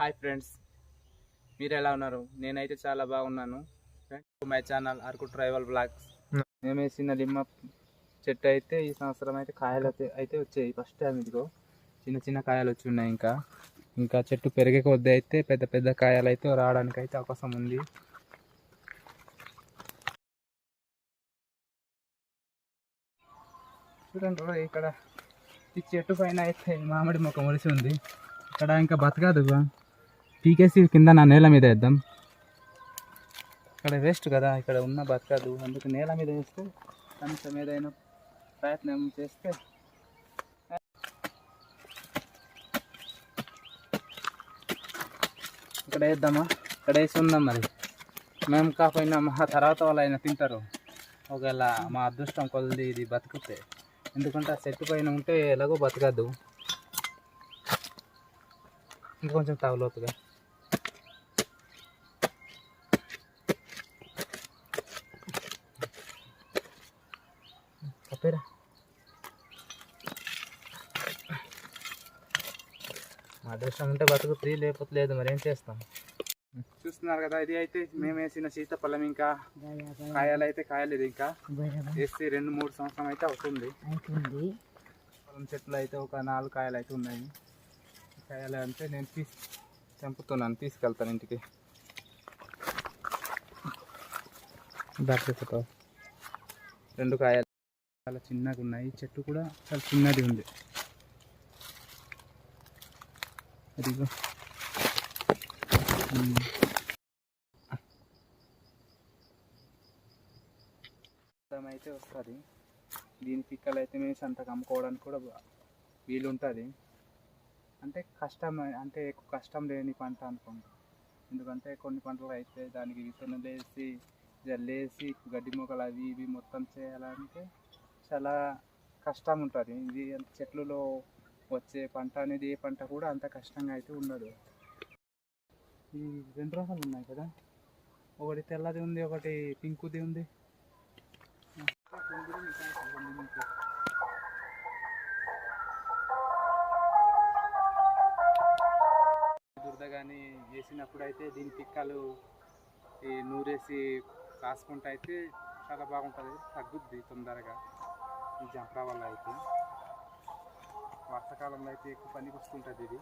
Hi friends. మీరు ఎలా ఉన్నారు? నేనైతే చాలా బాగున్నాను. My channel Araku tribal blogs మేము వేసిన లిమ్మ చెట్టు అయితే ఈ సంవత్సరం అయితే కాయలు అయితే అయితే వచ్చాయి. ఫస్ట్ టైం ఇదిగో. చిన్న చిన్న కాయలు వచ్చి ఉన్నాయి ఇంకా. ఇంకా చెట్టు పెరిగే కొద్దీ అయితే పెద్ద పెద్ద కాయలు అయితే రావడానికి అయితే అవకాశం ఉంది. చూడండి ఇక్కడ ఈ చెట్టు పైన అయితే మామిడి మొక్క మొలిసి ఉంది. ఇక్కడ ఇంకా బతకదు బా. పీకేసి కింద నా నేల మీద వేద్దాం. ఇక్కడ వేస్ట్ కదా ఇక్కడ ఉన్న బతకదు. అందుకు నేల మీద వేస్తే కనీసం ఏదైనా ప్రయత్నం చేస్తే. ఇక్కడ వేద్దామా? ఇక్కడ వేసి ఉందాం మరి. మేము కాకపోయినా మా తర్వాత వాళ్ళు అయినా తింటారు. ఒకవేళ మా అదృష్టం కొద్ది ఇది బతుకుతే. ఎందుకంటే ఆ చెట్టు పైన ఉంటే ఎలాగో బతకద్దు. ఇంకొంచెం తగలోతుగా కప్పేరా మా అదృష్టం ఉంటే బతుకుతుంది లేకపోతే లేదు మరి ఏం చేస్తాం? చూస్తున్నారు కదా ఇది అయితే మేము వేసిన సీతాఫలం ఇంకా. కాయలు అయితే కాయలేదు ఇంకా. వేసి రెండు మూడు సంవత్సరం అయితే అవుతుంది. అవుతుంది. పొలం చెట్లు అయితే ఒక నాలుగు కాయలు అయితే ఉన్నాయి. కాయలు అంటే నేను తీసి చంపుతున్నాను తీసుకెళ్తాను ఇంటికి. దాకా రెండు కాయలు. చాలా చిన్నగా ఉన్నాయి. చెట్టు కూడా చాలా చిన్నది ఉంది. అదిగో. అయితే వస్తుంది. దీని పిక్కలు అయితే మేము సంతకు అమ్ముకోవడానికి కూడా వీలు ఉంటుంది అంటే కష్టం అంటే ఎక్కువ కష్టం లేని పంట అనుకోండి ఎందుకంటే కొన్ని పంటలు అయితే దానికి విత్తనం వేసి జల్లేసి గడ్డి మొక్కలు అవి ఇవి మొత్తం చేయాలంటే చాలా కష్టం ఉంటుంది ఇది చెట్లలో వచ్చే పంట అనేది ఏ పంట కూడా అంత కష్టంగా అయితే ఉండదు. ఈ రెండు రకాలు ఉన్నాయి కదా? ఒకటి తెల్లది ఉంది ఒకటి పింకుది ఉంది. దురద కానీ వేసినప్పుడు అయితే దీని పిక్కలు ఈ నూరేసి కాసుకుంటే అయితే చాలా బాగుంటుంది తగ్గుద్ది తొందరగా. ఈ జంపరా వల్ల అయితే. వర్షాకాలంలో అయితే ఎక్కువ పనికి వస్తుంటుంది ఇది.